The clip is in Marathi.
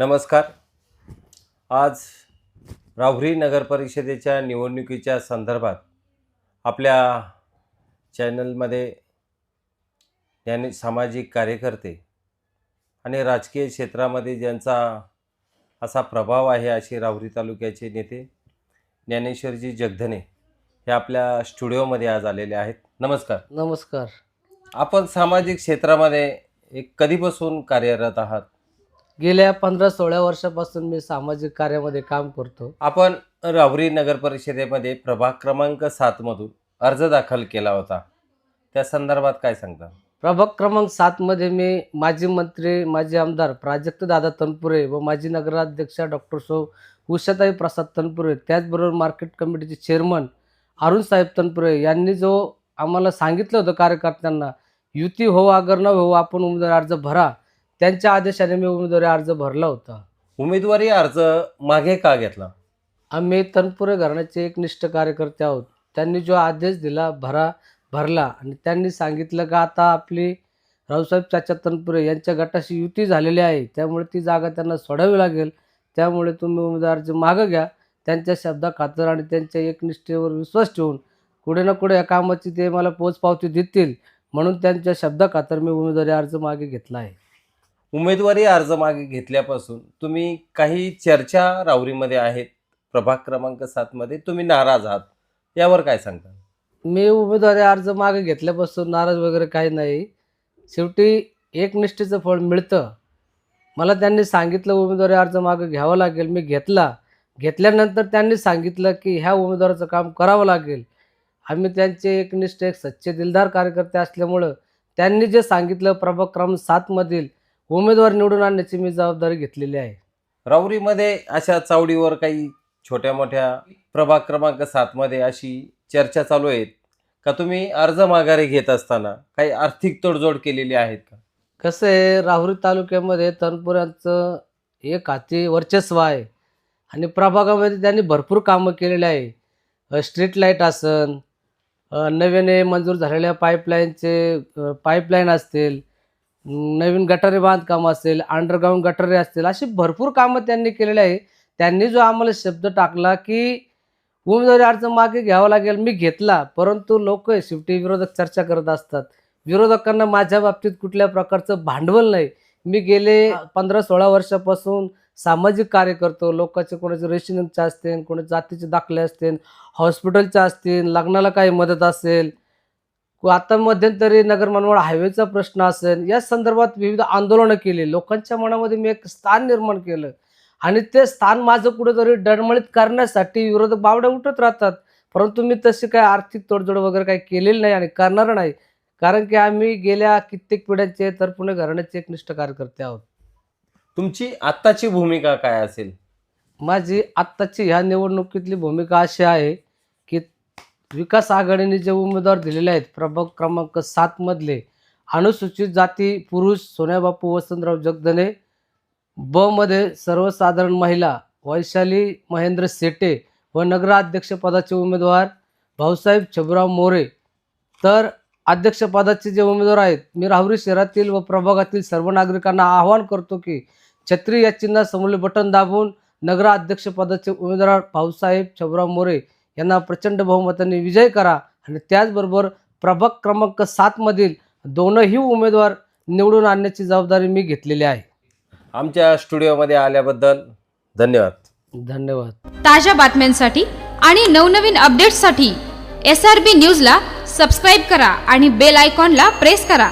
नमस्कार. आज राहुरी नगर परिषदेच्या निवडणुकीच्या संदर्भात आपल्या चॅनलमध्ये याने सामाजिक कार्यकर्ते आणि राजकीय क्षेत्रामध्ये ज्यांचा असा प्रभाव आहे असे राहुरी तालुक्याचे नेते ज्ञानेश्वरजी जगधने हे आपल्या स्टुडिओमध्ये आज आलेले आहेत. नमस्कार. नमस्कार. आपण सामाजिक क्षेत्रामध्ये एक कधीपासून कार्यरत आहात? गेल्या पंधरा सोळा वर्षापासून मी सामाजिक कार्यामध्ये काम करतो. आपण राहुरी नगर परिषदेमध्ये प्रभाग क्रमांक सातमधून अर्ज दाखल केला होता. त्या संदर्भात काय सांगता? प्रभाग क्रमांक सातमध्ये मी माजी मंत्री माजी आमदार प्राजक्त दादा तनपुरे व माजी नगराध्यक्षा डॉक्टर सौ उषाताई प्रसाद तनपुरे त्याचबरोबर मार्केट कमिटीचे चेअरमन अरुण साहेब तनपुरे यांनी जो आम्हाला सांगितलं होतं कार्यकर्त्यांना युती हो अगर न हो आपण उमेदवारी अर्ज भरा. त्यांच्या आदेशाने मी उमेदवारी अर्ज भरला होता. उमेदवारी अर्ज मागे का घेतला? आम्ही तनपुरे घराण्याचे एक निष्ठ कार्यकर्ते आहोत. त्यांनी जो आदेश दिला भरा भरला आणि त्यांनी सांगितलं का आता आपली रावसाहेब चाचा तनपुरे यांच्या गटाशी युती झालेली आहे. त्यामुळे ती जागा त्यांना सोडावी लागेल. त्यामुळे तुम्ही उमेदवार अर्ज मागं घ्या. त्यांच्या शब्दा खातर आणि त्यांच्या एकनिष्ठेवर विश्वास ठेवून कुठे ना कुठे या कामाची ते मला पोचपावती देतील म्हणून त्यांच्या शब्दा खातर मी उमेदवारी अर्ज मागे घेतला आहे. उमेदवारी अर्ज मागे घेतल्यापासून तुम्ही काही चर्चा राऊरीमध्ये आहेत प्रभाग क्रमांक सातमध्ये तुम्ही नाराज आहात यावर काय सांगता? मी उमेदवारी अर्ज मागे घेतल्यापासून नाराज वगैरे काही नाही. शेवटी एकनिष्ठेचं फळ मिळतं. मला त्यांनी सांगितलं उमेदवारी अर्ज मागे घ्यावा लागेल मी घेतला. घेतल्यानंतर त्यांनी सांगितलं की ह्या उमेदवाराचं काम करावं लागेल. आम्ही त्यांचे एकनिष्ठ एक सच्चे दिलदार कार्यकर्ते असल्यामुळं त्यांनी जे सांगितलं प्रभाग क्रमांक सातमधील उमेदवार निवडून आणण्याची मी जबाबदारी घेतलेली आहे. राहुरीमध्ये अशा चावडीवर काही छोट्या मोठ्या प्रभाग क्रमांक सातमध्ये अशी चर्चा चालू आहेत का? तुम्ही अर्ज माघारी घेत असताना काही आर्थिक तडजोड केलेली आहेत का? कसं आहे राहुरी तालुक्यामध्ये तनपुरांचं एक हाती वर्चस्व आहे आणि प्रभागामध्ये त्यांनी भरपूर कामं केलेली आहे. स्ट्रीट लाइट असन नव्याने मंजूर झालेल्या पाईपलाईनचे पाईपलाईन असतील नवीन गटारे बांधकाम असेल अंडरग्राऊंड गटारे असतील अशी भरपूर कामं त्यांनी केलेली आहे. त्यांनी जो आम्हाला शब्द टाकला की उमेदवारी अर्ज मागे घ्यावा लागेल मी घेतला परंतु लोक शेवटी विरोधक चर्चा करत असतात. विरोधकांना माझ्या बाबतीत कुठल्या प्रकारचं भांडवल नाही. मी गेले पंधरा सोळा वर्षापासून सामाजिक कार्य करतो लोकांचे कोणाचे रेशनिंगचे असतील कोणाचे जातीचे दाखले असतील हॉस्पिटलचे असतील लग्नाला काही मदत असेल आता मध्यंतरी नगर मनमाड हायवेचा प्रश्न असेल या संदर्भात विविध आंदोलनं केली. लोकांच्या मनामध्ये मी एक स्थान निर्माण केलं आणि ते स्थान माझं कुठेतरी डळमळीत करण्यासाठी विरोधक बावड्या उठत राहतात. परंतु मी तशी काही आर्थिक तोडजोड वगैरे काही केलेली नाही आणि करणार नाही. कारण की आम्ही गेल्या कित्येक पिढ्यांचे तर पुणे घराण्याचे एक निष्ठ कार्यकर्ते आहोत. तुमची आत्ताची भूमिका काय असेल? माझी आत्ताची ह्या निवडणुकीतली भूमिका अशी आहे विकास आघाडीने जे उमेदवार दिलेले आहेत प्रभाग क्रमांक सातमधले अनुसूचित जाती पुरुष सोन्याबापू वसंतराव जगदने ब मध्ये सर्वसाधारण महिला वैशाली महेंद्र सेटे व नगराध्यक्षपदाचे उमेदवार भाऊसाहेब छबराव मोरे. तर अध्यक्षपदाचे जे उमेदवार आहेत मी राहुरी शहरातील व प्रभागातील सर्व नागरिकांना आवाहन करतो की छत्री या चिन्हा समोरले बटन दाबून नगराध्यक्षपदाचे उमेदवार भाऊसाहेब छबराव मोरे यांना प्रचंड बहुमताने विजय करा आणि त्याचबरोबर प्रभाग क्रमांक सातमधील दोनही उमेदवार निवडून आणण्याची जबाबदारी मी घेतलेली आहे. आमच्या स्टुडिओमध्ये आल्याबद्दल धन्यवाद. धन्यवाद. ताज्या बातम्यांसाठी आणि नवनवीन अपडेट्ससाठी एस आर बी न्यूजला सबस्क्राईब करा आणि बेल आयकॉनला प्रेस करा.